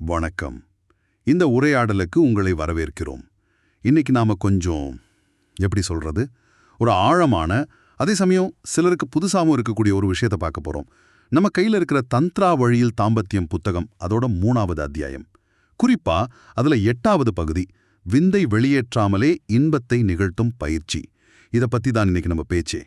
வணக்கம். இந்த உரையாடலுக்கு உங்களை வரவேற்கிறோம். இன்னைக்கு நாம கொஞ்சம் எப்படி சொல்றது? ஒரு ஆழமான அதே சமயம் சிலருக்கு புதுசாகவும் இருக்கக்கூடிய ஒரு விஷயத்தை பார்க்க போறோம். நம்ம கையில் இருக்கிற தந்த்ரா வழியில் தாம்பத்தியம் புத்தகம் அதோட மூணாவது அத்தியாயம். குறிப்பா அதுல எட்டாவது பகுதி விந்தை வெளியேற்றாமலே இன்பத்தை நிகழ்த்தும் பயிற்சி. இதை பத்தி தான் இன்னைக்கு நம்ம பேச்சே.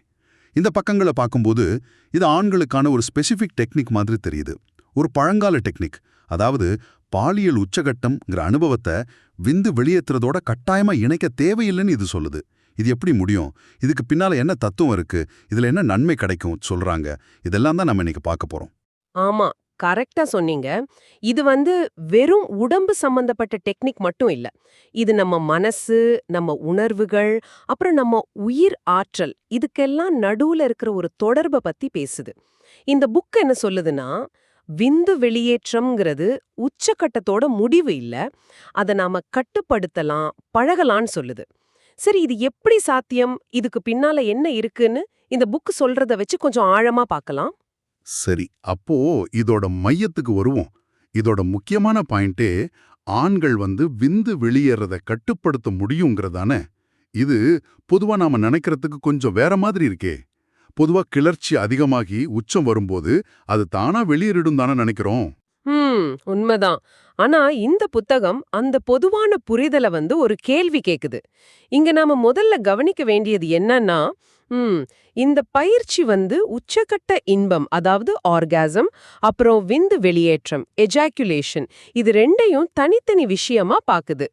இந்த பக்கங்களை பார்க்கும்போது இது ஆண்களுக்கான ஒரு ஸ்பெசிஃபிக் டெக்னிக் மாதிரி தெரியுது. ஒரு பழங்கால டெக்னிக் அதாவது பாலியல் உச்சகட்டம்ங்கிற அனுபவத்தை விந்து வெளியேற்றுறதோட கட்டாயமா இணைக்க தேவையில்லைன்னு இது சொல்லுது. இது எப்படி முடியும்? இதுக்கு பின்னால என்ன தத்துவம் இருக்கு? இதுல என்ன நன்மை கிடைக்கும் சொல்றாங்க. இதெல்லாம் தான் நம்ம இன்னைக்கு பார்க்க போறோம். ஆமா கரெக்டா சொன்னீங்க. இது வந்து வெறும் உடம்பு சம்பந்தப்பட்ட டெக்னிக் மட்டும் இல்ல. இது நம்ம மனசு நம்ம உணர்வுகள் அப்புறம் நம்ம உயிர் ஆற்றல் இதுக்கெல்லாம் நடுவுல இருக்கிற ஒரு தொடர்பை பத்தி பேசுது. இந்த புக் என்ன சொல்லுதுன்னா விந்து வெளியேற்றம்ங்கிறது உச்சக்கட்டத்தோட முடிவு இல்ல. அதை நாம கட்டுப்படுத்தலாம் பழகலான்னு சொல்லுது. சரி இது எப்படி சாத்தியம்? இதுக்கு பின்னால என்ன இருக்குன்னு இந்த புக் சொல்றத வச்சு கொஞ்சம் ஆழமா பார்க்கலாம். சரி அப்போ இதோட மையத்துக்கு வருவோம். இதோட முக்கியமான பாயிண்டே ஆண்கள் வந்து விந்து வெளியேறத கட்டுப்படுத்த முடியுங்கிறதானே. இது பொதுவா நாம நினைக்கிறதுக்கு கொஞ்சம் வேற மாதிரி இருக்கே. பொதுவா கிளர்ச்சி அதிகமாகி உச்சம் வரும்போது அது தானா வெளியேறிடும் தானே நினைக்கிறோம். ஹம் உண்மைதான். ஆனா இந்த புத்தகம் அந்த பொதுவான புரிதலை வந்து ஒரு கேள்வி கேக்குது. இங்க நாம முதல்ல கவனிக்க வேண்டியது என்னன்னா ம் இந்த பயிற்சி வந்து உச்சக்கட்ட இன்பம் அதாவது ஆர்காசம் அப்புறம் விந்து வெளியேற்றம் எஜாக்குலேஷன் இது ரெண்டையும் தனித்தனி விஷயமா பாக்குது.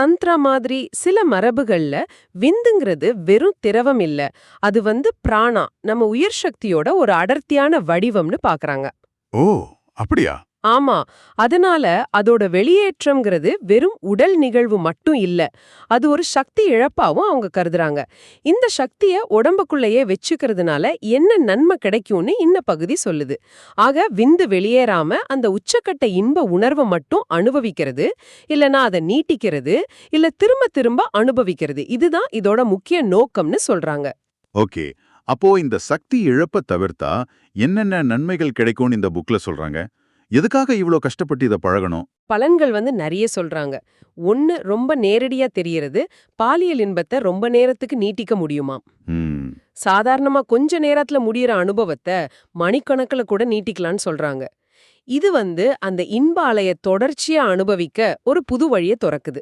தந்த்ரா மாதிரி சில மரபுகள்ல விந்துங்கிறது வெறும் திரவம் இல்ல. அது வந்து பிராணா நம்ம உயிர் சக்தியோட ஒரு அடர்த்தியான வடிவம்னு பாக்குறாங்க. ஓ அப்படியா? ஆமா அதனால அதோட வெளியேற்றம்ங்கிறது வெறும் உடல் நிகழ்வு மட்டும் இல்ல. அது ஒரு சக்தி இழப்பாவும் அவங்க கருதுறாங்க. இந்த சக்திய உடம்புக்குள்ளேயே வச்சுக்கிறதுனால என்ன நன்மை கிடைக்கும்னு இந்த பகுதி சொல்லுது. ஆக விந்து வெளியேறாம அந்த உச்சக்கட்ட இன்ப உணர்வை மட்டும் அனுபவிக்கிறது இல்லனா அதை நீட்டிக்கிறது இல்ல திரும்ப திரும்ப அனுபவிக்கிறது. இதுதான் இதோட முக்கிய நோக்கம்னு சொல்றாங்க. ஓகே. அப்போ இந்த சக்தி இழப்ப தவிர்த்தா என்னென்ன நன்மைகள் கிடைக்கும்னு இந்த புக்ல சொல்றாங்க? எதுக்காக இவ்ளோ கஷ்டப்பட்டு இத பழகணும்? பலன்கள் வந்து நிறைய சொல்றாங்க. ஒன்னு ரொம்ப நேரடியா தெரியறது பாலியல் இன்பத்தை ரொம்ப நேரத்துக்கு நீட்டிக்க முடியுமாம். சாதாரணமா கொஞ்ச நேரத்துல முடியற அனுபவத்தை மணிக்கணக்குல கூட நீட்டிக்கலாம்னு சொல்றாங்க. இது வந்து அந்த இன்ப அலைய தொடர்ச்சியா அனுபவிக்க ஒரு புது வழியை திறக்குது.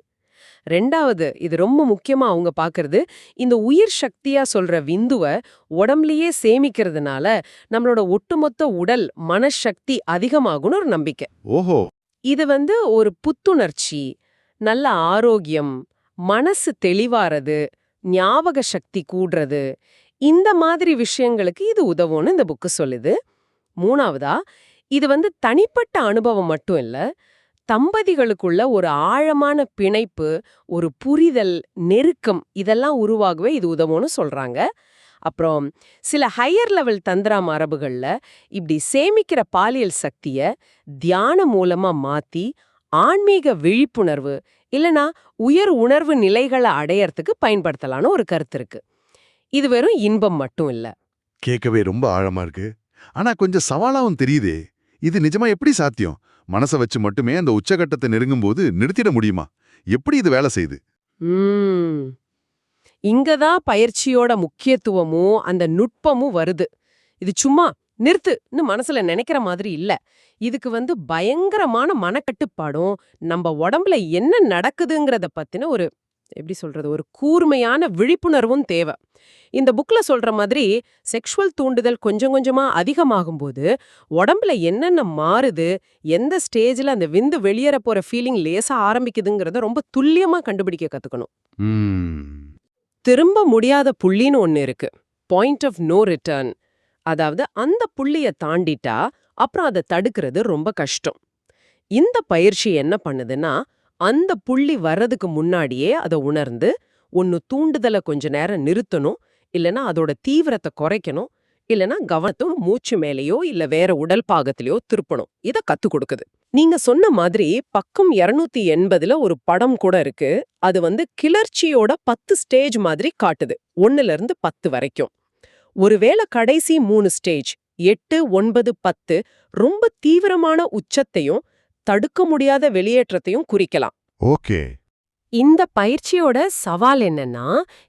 ரெண்டாவது இது ரொம்ப முக்கியமா அவங்க பாக்குறது இந்த உயிர் சக்தியா சொல்ற விந்துவ உடம்புலயே சேமிக்கிறதுனால நம்மளோட ஒட்டுமொத்த உடல் மனசக்தி அதிகமாகும்னு ஒரு நம்பிக்கை. ஓஹோ. இது வந்து ஒரு புத்துணர்ச்சி நல்ல ஆரோக்கியம் மனசு தெளிவாறது ஞாபக சக்தி கூடுறது இந்த மாதிரி விஷயங்களுக்கு இது உதவும்னு இந்த புக்கு சொல்லுது. மூணாவதா இது வந்து தனிப்பட்ட அனுபவம் மட்டும் இல்ல தம்பதிகளுக்குள்ள ஒரு ஆழமான பிணைப்பு ஒரு புரிதல் நெருக்கம் இதெல்லாம் உருவாகவே இது உதவும்னு சொல்றாங்க. அப்புறம் சில ஹையர் லெவல் தந்திரா மரபுகள்ல இப்படி சேமிக்கிற பாலியல் சக்திய தியானம் மூலமா மாத்தி ஆன்மீக விழிப்புணர்வு இல்லனா உயர் உணர்வு நிலைகளை அடையறதுக்கு பயன்படுத்தலான ஒரு கருத்து இருக்கு. இது வெறும் இன்பம் மட்டும் இல்ல. கேட்கவே ரொம்ப ஆழமா இருக்கு. ஆனா கொஞ்சம் சவாலாவும் தெரியுதே. இது நிஜமா எப்படி சாத்தியம்? மனச வச்சு மட்டுமே அந்த உச்சகட்டத்தை நெருங்கும் போது நிறுத்திட முடியுமா? எப்படி இது வேலை செய்யுது உம் இங்கதான் பயிற்சியோட முக்கியத்துவமும் அந்த நுட்பமும் வருது. இது சும்மா நிறுத்துன்னு மனசுல நினைக்கிற மாதிரி இல்ல. இதுக்கு வந்து பயங்கரமான மனக்கட்டுப்பாடும் நம்ம உடம்புல என்ன நடக்குதுங்கிறத பத்தின ஒரு எப்படி சொல்றது? ஒரு கூர்மையான விழிப்புணர்வும் தேவை. இந்த புக்ல சொல்ற மாதிரி செக்ஷுவல் தூண்டுதல் கொஞ்சம் கொஞ்சமா அதிகமாகும்போது உடம்புல என்னென்ன மாறுது? எந்த ஸ்டேஜ்ல அந்த விந்து வெளியேற போற ஃபீலிங் லேசா ஆரம்பிக்குதுங்கிறத ரொம்ப துல்லியமா கண்டுபிடிக்க கத்துக்கணும். திரும்ப முடியாத புள்ளின்னு ஒன்னு இருக்கு. பாயிண்ட் ஆஃப் நோ ரிட்டர்ன் அதாவது அந்த புள்ளிய தாண்டிட்டா அப்புறம் அதை தடுக்கிறது ரொம்ப கஷ்டம். இந்த பயிற்சி என்ன பண்ணுதுன்னா அந்த புள்ளி வர்றதுக்கு முன்னாடியே அதை உணர்ந்து ஒன்னு தூண்டுதலை கொஞ்ச நேரம் நிறுத்தணும் இல்லனா அதோட தீவிரத்தை குறைக்கணும் இல்லனா கவனத்தும் மூச்சு மேலேயோ இல்ல வேற உடல் பாகத்திலயோ திருப்பணும். இத கத்து கொடுக்குது. நீங்க சொன்ன மாதிரி பக்கம் 280 எண்பதுல ஒரு படம் கூட இருக்கு. அது வந்து கிளர்ச்சியோட பத்து ஸ்டேஜ் மாதிரி காட்டுது. ஒன்னுல இருந்து பத்து வரைக்கும். ஒருவேளை கடைசி மூணு ஸ்டேஜ் எட்டு ஒன்பது பத்து ரொம்ப தீவிரமான உச்சத்தையும் தடுக்க முடியாத வெளியேற்றத்தையும் குறிக்கலாம். ஓகே. இந்த பயிற்சியோட சவால் என்னன்னா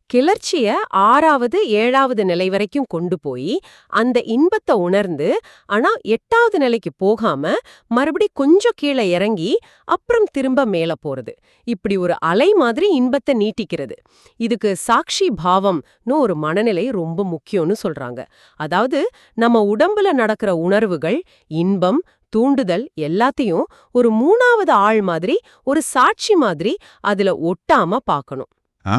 கிளர்ச்சிய ஆறாவது ஏழாவது நிலை வரைக்கும் கொண்டு போய் அந்த இன்பத்தை உணர்ந்து ஆனா எட்டாவது நிலைக்கு போகாம மறுபடி கொஞ்சம் கீழே இறங்கி அப்புறம் திரும்ப மேல போறது. இப்படி ஒரு அலை மாதிரி இன்பத்தை நீட்டிக்கிறது. இதுக்கு சாட்சி பாவம்னு ஒரு மனநிலை ரொம்ப முக்கியம்னு சொல்றாங்க. அதாவது நம்ம உடம்புல நடக்கிற உணர்வுகள் இன்பம் தூண்டுதல் எல்லாத்தையும் ஒரு மூணாவது ஆள் மாதிரி ஒரு சாட்சி மாதிரி அதுல ஒட்டாம பார்க்கணும் ஆ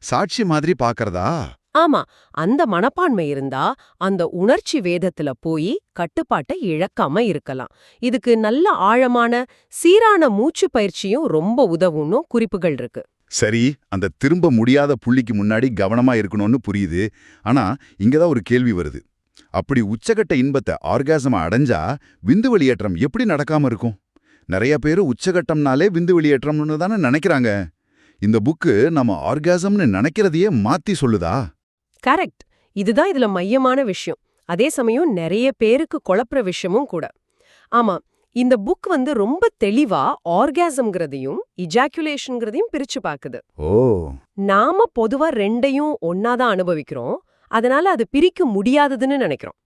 சாட்சி மாதிரி பாக்கறதா? ஆமா அந்த மனப்பான்மை இருந்தா அந்த உணர்ச்சி வேதத்துல போய் கட்டுப்பாட்டை இழக்காம இருக்கலாம். இதுக்கு நல்ல ஆழமான சீரான மூச்சு பயிற்சியும் ரொம்ப உதவும்னு குறிப்புகள் இருக்கு. சரி அந்த திரும்ப முடியாத புள்ளிக்கு முன்னாடி கவனமா இருக்கணும்னு புரியுது. ஆனா இங்கதான் ஒரு கேள்வி வருது. அப்படி உச்சகட்ட இன்பத்தை ஆர்காசமா அடைஞ்சா விந்து வெளியேற்றம் எப்படி நடக்காம இருக்கும்? நிறைய பேரு உச்சகட்டம்னாலே விந்து வெளியேற்றம்னு தானே நினைக்கிறாங்க. இந்த புக்கு நம்ம ஆர்காசம்னு நினைக்கிறதையே மாத்தி சொல்லுதா? கரெக்ட். இதுதான் இதுல மையமான விஷயம். அதே சமயம் நிறைய பேருக்கு குழப்புற விஷயமும் கூட. ஆமா இந்த புக் வந்து ரொம்ப தெளிவா ஆர்காசம்ங்கிறதையும் இஜாக்குலேஷன்ங்கிறதையும் பிரிச்சு பாக்குது ஓ. நாம பொதுவா ரெண்டையும் ஒன்னாதான் அனுபவிக்கிறோம். அதனால அது பிரிக்க முடியாததுன்னு நினைக்கிறோம்.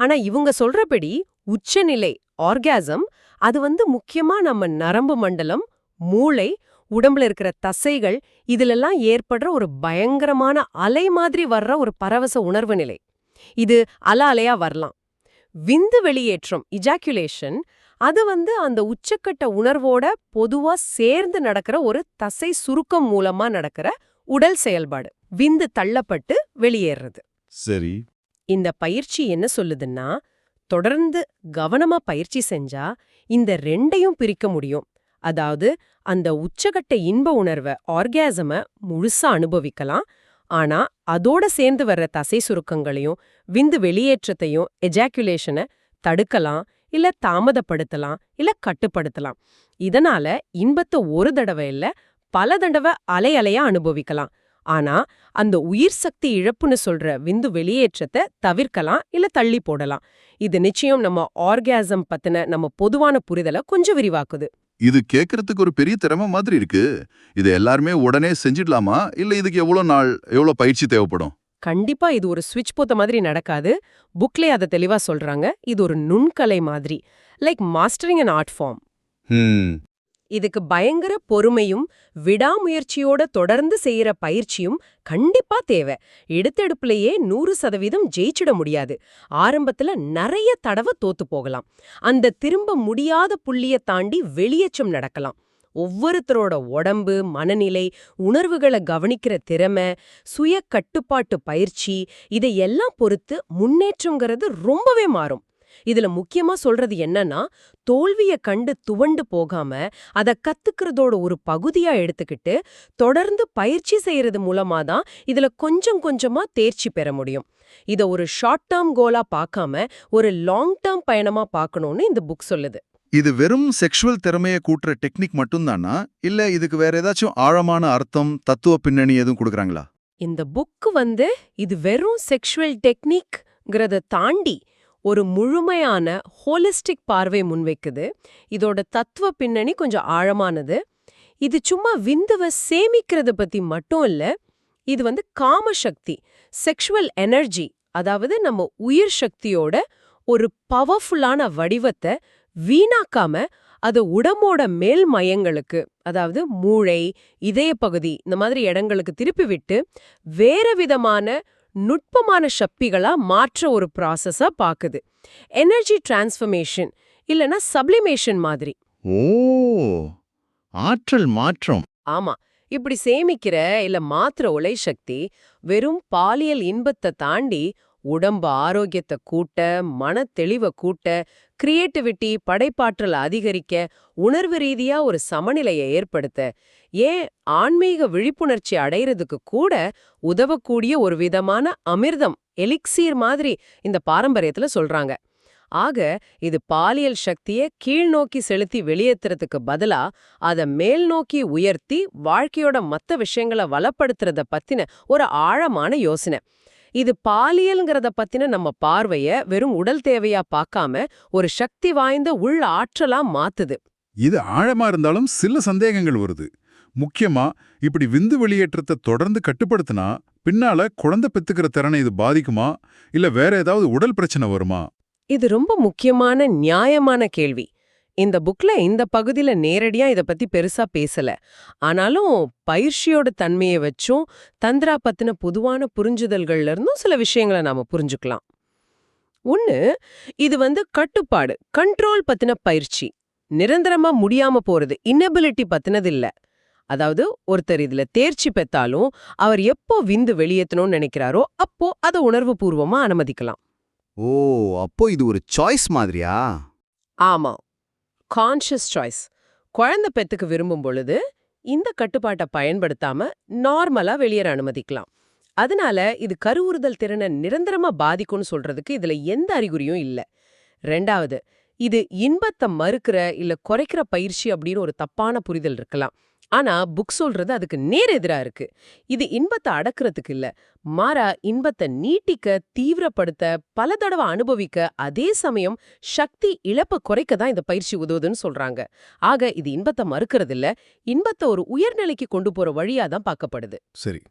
ஆனா இவங்க சொல்றபடி உச்சநிலை ஆர்காசம் அது வந்து முக்கியமா நம்ம நரம்பு மண்டலம் மூளை உடம்புல இருக்கிற தசைகள் இதிலெல்லாம் ஏற்படுற ஒரு பயங்கரமான அலை மாதிரி வர்ற ஒரு பரவச உணர்வு நிலை. இது அல அலையா வரலாம். விந்து வெளியேற்றம் இஜாக்குலேஷன் அது வந்து அந்த உச்சக்கட்ட உணர்வோட பொதுவா சேர்ந்து நடக்கிற ஒரு தசை சுருக்கம் மூலமா நடக்கிற உடல் செயல்பாடு. விந்து தள்ளப்பட்டு வெளியேறது. சரி. இந்த பயிற்சி என்ன சொல்லுதுன்னா தொடர்ந்து கவனமா பயிற்சி செஞ்சா இந்த ரெண்டையும் பிரிக்க முடியும். அதாவது அந்த உச்சகட்ட இன்ப உணர்வை ஆர்காசம முழுசா அனுபவிக்கலாம். ஆனா அதோட சேர்ந்து வர்ற தசை சுருக்கங்களையும் விந்து வெளியேற்றத்தையும் எஜாக்குலேஷனை தடுக்கலாம் இல்ல தாமதப்படுத்தலாம் இல்ல கட்டுப்படுத்தலாம். இதனால இன்பத்தை ஒரு தடவை இல்ல பல தடவை அலை அலையா அனுபவிக்கலாம். ஆனா அந்த உயிர் சக்தி இழப்புன்னு சொல்ற விந்து வெளியேற்றத்தை தவிர்க்கலாம் இல்ல தள்ளி போடலாம். இது நிச்சயம் நம்ம ஆர்காசம் பத்தின நம்ம பொதுவான புரிதலை கொஞ்சம் விரிவாக்குது. இது கேட்கறதுக்கு ஒரு பெரிய திறமை மாதிரி இருக்கு. இது எல்லாருமே உடனே செஞ்சிடலாமா? இல்ல இதுக்கு எவ்வளவு நாள் எவ்வளவு பயிற்சி தேவைப்படும்? கண்டிப்பா இது ஒரு ஸ்விட்ச் போத்த மாதிரி நடக்காது. புக்லே அதை தெளிவா சொல்றாங்க. இது ஒரு நுண்கலை மாதிரி. Like mastering an art form. Hmm. இதுக்கு பயங்கர பொறுமையும் விடாமுயற்சியோட தொடர்ந்து செய்யற பயிற்சியும் கண்டிப்பா தேவை. எடுத்தெடுப்புலயே நூறு சதவீதம் ஜெயிச்சிட முடியாது. ஆரம்பத்துல நிறைய தடவை தோத்து போகலாம். அந்த திரும்ப முடியாத புள்ளிய தாண்டி வெளியேற்றம் நடக்கலாம். ஒவ்வொருத்தரோட உடம்பு மனநிலை உணர்வுகளை கவனிக்கிற திறமை சுய கட்டுப்பாட்டு பயிற்சி இதையெல்லாம் பொறுத்து முன்னேற்றங்கிறது ரொம்பவே மாறும். இதுல முக்கியமா சொல்றது என்னன்னா தோல்விய கண்டு துவண்டு போகாம அத கத்துக்கிறதோட ஒரு பகுதியா எடுத்துக்கிட்டு தொடர்ந்து பயிற்சி செய்யறது மூலமா தான் இதுல கொஞ்சம் கொஞ்சமா தேர்ச்சி பெற முடியும். இத ஒரு ஷார்ட் டேர்ம் கோலா பார்க்காம ஒரு லாங் டேர்ம் பயணமா பார்க்கணும்னு இந்த புக் சொல்லுது. இது வெறும் செக்ஷுவல் திறமையை கூட்டுற டெக்னிக் மட்டும்தானா? இல்ல இதுக்கு வேற ஏதாச்சும் ஆழமான அர்த்தம் தத்துவ பின்னணி எதுவும் கொடுக்குறாங்களா? இந்த புக்கு வந்து இது வெறும் செக்ஷுவல் டெக்னிக்ங்கிறத தாண்டி ஒரு முழுமையான ஹோலிஸ்டிக் பார்வை முன்வைக்குது. இதோட தத்துவ பின்னணி கொஞ்சம் ஆழமானது. இது சும்மா விந்துவை சேமிக்கிறது பத்தி மட்டும் இல்ல இது வந்து காமசக்தி செக்ஷுவல் எனர்ஜி அதாவது நம்ம உயிர் சக்தியோட ஒரு பவர்ஃபுல்லான வடிவத்தை வீணாக்காம அது உடம்போட மேல் மையங்களுக்கு அதாவது மூளை இதய பகுதி இந்த மாதிரி இடங்களுக்கு திருப்பி விட்டு வேற விதமான நுட்பமான சக்திகளா மாற்ற ஒரு ப்ராசஸா பாக்குது. எனர்ஜி டிரான்ஸ்ஃபர்மேஷன் இல்லனா சப்ளிமேஷன் மாதிரி. ஓ ஆற்றல் மாற்றம். ஆமா இப்படி சேமிக்கிற இல்ல மாத்திர உலை சக்தி வெறும் பாலியல் இன்பத்தை தாண்டி உடம்பு ஆரோக்கியத்தை கூட்ட மன தெளிவை கூட்ட கிரியேட்டிவிட்டி படைப்பாற்றல் அதிகரிக்க உணர்வு ரீதியா ஒரு சமநிலையை ஏற்படுத்த. ஏன்? ஆன்மீக விழிப்புணர்ச்சி அடையிறதுக்கு கூட உதவக்கூடிய ஒரு விதமான அமிர்தம் எலிக்சீர் மாதிரி இந்த பாரம்பரியத்துல சொல்றாங்க. ஆக இது பாலியல் சக்தியை கீழ்நோக்கி செலுத்தி வெளியேத்துறதுக்கு பதிலா அத மேல் நோக்கி உயர்த்தி வாழ்க்கையோட மத்த விஷயங்களை வளப்படுத்துறத பத்தின ஒரு ஆழமான யோசனை. இது பாலியல்ங்கிறத பத்தின நம்ம பார்வைய வெறும் உடல் தேவையா பார்க்காம ஒரு சக்தி வாய்ந்த உள் ஆற்றலா மாத்துது. இது ஆழமா இருந்தாலும் சில சந்தேகங்கள் வருது. முக்கியமா இப்படி விந்து வெளியேற்றத்தை தொடர்ந்து கட்டுப்படுத்தினா பின்னால குழந்தை பெத்துக்கிற திறனை இது பாதிக்குமா? இல்ல வேற ஏதாவது உடல் பிரச்சனை வருமா? இது ரொம்ப முக்கியமான நியாயமான கேள்வி. இந்த புக்ல இந்த பகுதியில நேரடியா இத பத்தி பெருசா பேசல. ஆனாலும் பயிற்சியோட தன்மையை வச்சும் தந்திரா பத்தின பொதுவான புரிஞ்சுதல்கள்ல இருந்தும் சில விஷயங்களை நாம புரிஞ்சுக்கலாம். ஒன்னு இது வந்து கட்டுப்பாடு கண்ட்ரோல் பத்தின பயிற்சி. நிரந்தரமா முடியாம போறது இன்னபிலிட்டி பத்தினது இல்ல அதாவது ஒருத்தர் இதுல தேர்ச்சி பெத்தாலும் அவர் எப்போ விந்து வெளியேத்தணும்னு நினைக்கிறாரோ அப்போ அதை உணர்வு பூர்வமா அனுமதிக்கலாம். ஓ அப்போ இது ஒரு சாய்ஸ் மாதிரியா? ஆமா. கான்ஷியஸ் சாய்ஸ் குழந்தை பெத்துக்கு விரும்பும் பொழுது இந்த கட்டுப்பாட்டை பயன்படுத்தாம நார்மலா வெளியேற அனுமதிக்கலாம். அதனால இது கருவுறுதல் திறனை நிரந்தரமா பாதிக்கும்னு சொல்றதுக்கு இதுல எந்த அறிகுறியும் இல்ல. ரெண்டாவது இது இன்பத்தை மறுக்கிற இல்ல குறைக்கிற பயிற்சி அப்படின்னு ஒரு தப்பான புரிதல் இருக்கலாம். ஆனா புக் சொல்றது அதுக்கு நேர் எதிரா இருக்கு. இது இன்பத்தை அடக்குறதுக்கு இல்ல. மாறா இன்பத்தை நீட்டிக்க தீவிரப்படுத்த பல தடவை அனுபவிக்க அதே சமயம் சக்தி இழப்ப குறைக்க தான் இந்த பயிற்சி உதவுதுன்னு சொல்றாங்க. ஆக இது இன்பத்தை மறுக்கிறது இல்ல. இன்பத்தை ஒரு உயர்நிலைக்கு கொண்டு போற வழியா தான் பார்க்கப்படுது. சரி.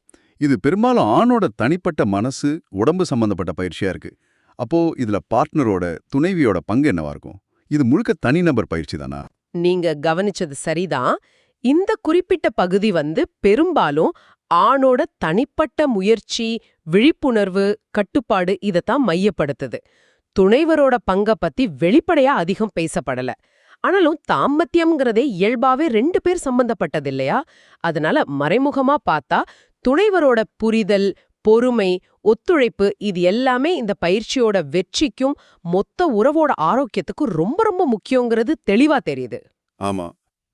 இது பெரும்பாலும் ஆணோட தனிப்பட்ட மனசு உடம்பு சம்பந்தப்பட்ட பயிற்சியா இருக்கு. அப்போ இதுல பார்ட்னரோட துணைவியோட பங்கு என்னவா இருக்கும்? இது முழுக்க தனிநபர் பயிற்சி தானா? நீங்க கவனிச்சது சரிதான். இந்த குறிப்பிட்ட பகுதி வந்து பெரும்பாலும் ஆணோட தனிப்பட்ட முயற்சி விழிப்புணர்வு கட்டுப்பாடு இதைத்தான் மையப்படுத்துது. துணைவரோட பங்க பத்தி வெளிப்படையா அதிகம் பேசப்படல. ஆனாலும் தாம்பத்தியம்ங்கிறதே இயல்பாவே ரெண்டு பேர் சம்பந்தப்பட்டது இல்லையா? அதனால மறைமுகமா பார்த்தா துணைவரோட புரிதல் பொறுமை ஒத்துழைப்பு இது எல்லாமே இந்த பயிற்சியோட வெற்றிக்கும் மொத்த உறவோட ஆரோக்கியத்துக்கும் ரொம்ப ரொம்ப முக்கியங்கிறது தெளிவா தெரியுது. ஆமா.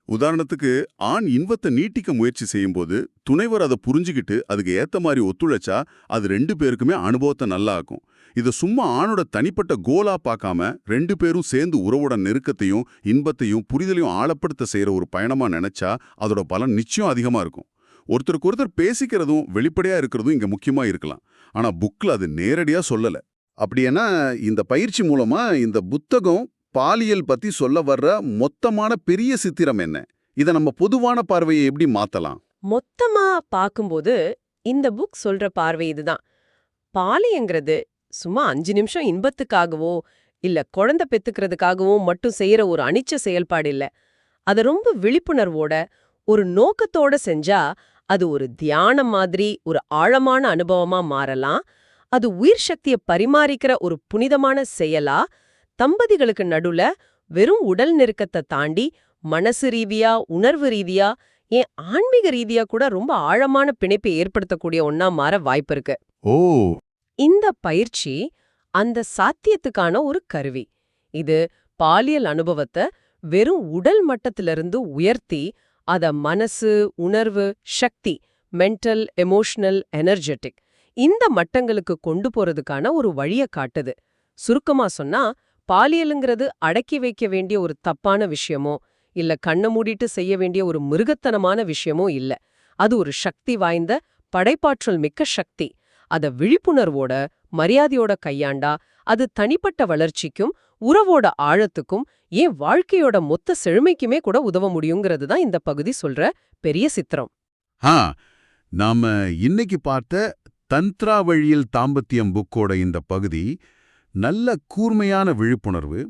உதாரணத்துக்கு ஆண் இன்பத்தை நீட்டிக்க முயற்சி செய்யும்போது துணைவர் அதை புரிஞ்சுக்கிட்டு அதுக்கு ஏத்த மாதிரி ஒத்துழைச்சா அது ரெண்டு பேருக்குமே அனுபவத்தை நல்லா ஆக்கும் இதை சும்மா ஆணோட தனிப்பட்ட கோலா பார்க்காம ரெண்டு பேரும் சேர்ந்து உறவோட நெருக்கத்தையும் இன்பத்தையும் புரிதலையும் ஆழப்படுத்த செய்கிற ஒரு பயணமா நினைச்சா அதோட பலன் நிச்சயம் அதிகமா இருக்கும். ஒருத்தருக்கு ஒருத்தர் பேசிக்கிறதும் வெளிப்படையா இருக்கிறதும் இங்க முக்கியமா இருக்கலாம். ஆனா புக்ல அது நேரடியா சொல்லல. அப்படின்னா இந்த பயிற்சி மூலமா இந்த புத்தகம் பாலியல் பத்தி சொல்ல வர்ற மொத்தமான பெரிய சித்திரம் என்ன? இத நம்ம பொதுவான பார்வையை எப்படி மாத்தலாம்? மொத்தமா பார்க்கும்போது இந்த புக் சொல்ற பார்வை இதுதான். பாலியங்கிறது சும்மா அஞ்சு நிமிஷம் இன்பத்துக்காகவோ இல்ல குழந்தை பெத்துக்கிறதுக்காகவோ மட்டும் செய்யற ஒரு அனிச்ச செயல்பாடு இல்ல. அத ரொம்ப விழிப்புணர்வோட ஒரு நோக்கத்தோட செஞ்சா அது ஒரு தியானம் மாதிரி ஒரு ஆழமான அனுபவமா மாறலாம். அது உயிர் சக்திய பரிமாறிக்கிற ஒரு புனிதமான செயலா தம்பதிகளுக்கு நடுல வெறும் உடல் நெருக்கத்தை தாண்டி மனசு ரீதியா உணர்வு ரீதியா ஏன் ஆன்மீக ரீதியா கூட ரொம்ப ஆழமான பிணைப்பை ஏற்படுத்தக்கூடிய ஒன்னா மாற வாய்ப்பு இருக்கு. ஓ! இந்த பயிற்சி அந்த சாத்தியத்துக்கான ஒரு கருவி. இது பாலியல் அனுபவத்தை வெறும் உடல் மட்டத்திலிருந்து உயர்த்தி அத மனசு உணர்வு சக்தி மென்டல் எமோஷனல் எனர்ஜெட்டிக் இந்த மட்டங்களுக்கு கொண்டு போறதுக்கான ஒரு வழிய காட்டுது. சுருக்கமா சொன்னா பாலியலுங்கிறது அடக்கி வைக்க வேண்டிய ஒரு தப்பான விஷயமோ இல்ல கண்ணை மூடிட்டு செய்ய வேண்டிய ஒரு மிருகத்தனமான விஷயமோ இல்ல. அது ஒரு சக்தி வாய்ந்த படைப்பாற்றல் மிக்க சக்தி. அத விழிப்புணர்வோட மரியாதையோட கையாண்டா அது தனிப்பட்ட வளர்ச்சிக்கும் உறவோட ஆழத்துக்கும் ஏன் வாழ்க்கையோட மொத்த செழுமைக்குமே கூட உதவ முடியுங்கிறது தான் இந்த பகுதி சொல்ற பெரிய சித்திரம். ஆ நாம இன்னைக்கு பார்த்த தந்த்ரா வழியில் தாம்பத்தியம் புக்கோட இந்த பகுதி நல்ல கூர்மையான விழிப்புணர்வு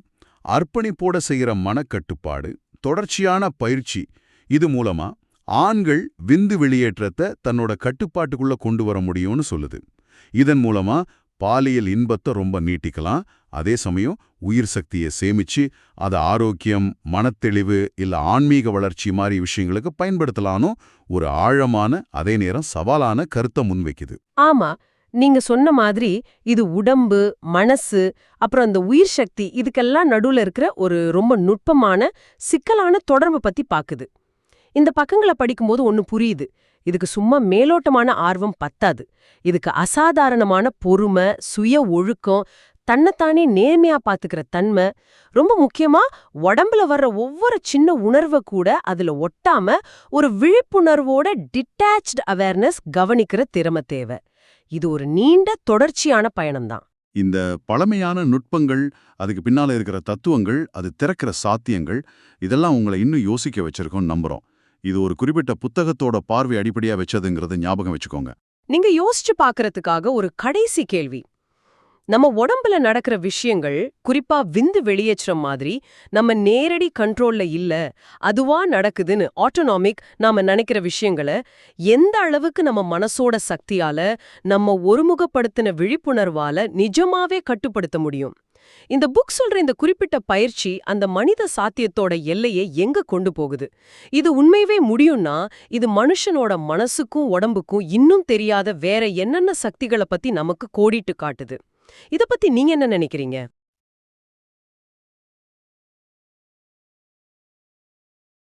அர்ப்பணிப்போட செய்யற மனக்கட்டுப்பாடு தொடர்ச்சியான பயிற்சி இது மூலமா ஆண்கள் விந்து வெளியேற்றத்தை தன்னோட கட்டுப்பாட்டுக்குள்ள கொண்டு வர முடியும்னு சொல்லுது. இதன் மூலமா பாலியல் இன்பத்தை ரொம்ப நீட்டிக்கலாம். அதே சமயம் உயிர் சக்தியை சேமிச்சு அதை ஆரோக்கியம் மனத்தெளிவு இல்ல ஆன்மீக வளர்ச்சி மாதிரி விஷயங்களுக்கு பயன்படுத்தலானும் ஒரு ஆழமான அதே நேரம் சவாலான கருத்தை முன்வைக்குது. ஆமா நீங்க சொன்ன மாதிரி இது உடம்பு மனசு அப்புறம் அந்த உயிர் சக்தி இதுக்கெல்லாம் நடுவுல இருக்கிற ஒரு ரொம்ப நுட்பமான சிக்கலான தொடர்பு பத்தி பாக்குது. இந்த பக்கங்களை படிக்கும்போது ஒன்னு புரியுது. இதுக்கு சும்மா மேலோட்டமான ஆர்வம் பத்தாது. இதுக்கு அசாதாரணமான பொறுமை சுய ஒழுக்கம் தன்னைத்தானே நேர்மையா பாத்துக்கிற தன்மை ரொம்ப முக்கியமா உடம்புல வர்ற ஒவ்வொரு சின்ன உணர்வை கூட அதுல ஒட்டாம ஒரு விழிப்புணர்வோட டிட்டாச்ட் அவேர்னஸ் கவனிக்கிற திறமை தேவை. இது ஒரு நீண்ட தொடர்ச்சியான பயணம்தான். இந்த பழமையான நுட்பங்கள் அதுக்கு பின்னால இருக்கிற தத்துவங்கள் அது திறக்கிற சாத்தியங்கள் இதெல்லாம் உங்களை இன்னும் யோசிக்க வச்சிருக்கோம்னு நம்புறோம். இது ஒரு குறிப்பிட்ட புத்தகத்தோட பார்வை அடிப்படையா வச்சதுங்கிறத ஞாபகம் வச்சுக்கோங்க. நீங்க யோசிச்சு பார்க்கறதுக்காக ஒரு கடைசி கேள்வி. நம்ம உடம்புல நடக்கிற விஷயங்கள் குறிப்பா விந்து வெளியேற்ற மாதிரி நம்ம நேரடி கண்ட்ரோல்ல இல்ல அதுவா நடக்குதுன்னு ஆட்டோனாமிக் நாம நினைக்கிற விஷயங்களை எந்த அளவுக்கு நம்ம மனசோட சக்தியால நம்ம ஒருமுகப்படுத்தின விழிப்புணர்வால நிஜமாவே கட்டுப்படுத்த முடியும்? இந்த புக் சொல்ற இந்த குறிப்பிட்ட பயிற்சி அந்த மனித சாத்தியத்தோட எல்லையை எங்க கொண்டு போகுது? இது உண்மையவே முடியும்னா இது மனுஷனோட மனசுக்கும் உடம்புக்கும் இன்னும் தெரியாத வேற என்னென்ன சக்திகளை பத்தி நமக்கு கோடிட்டு காட்டுது? இத பத்தி நீங்க என்ன நினைக்கிறீங்க?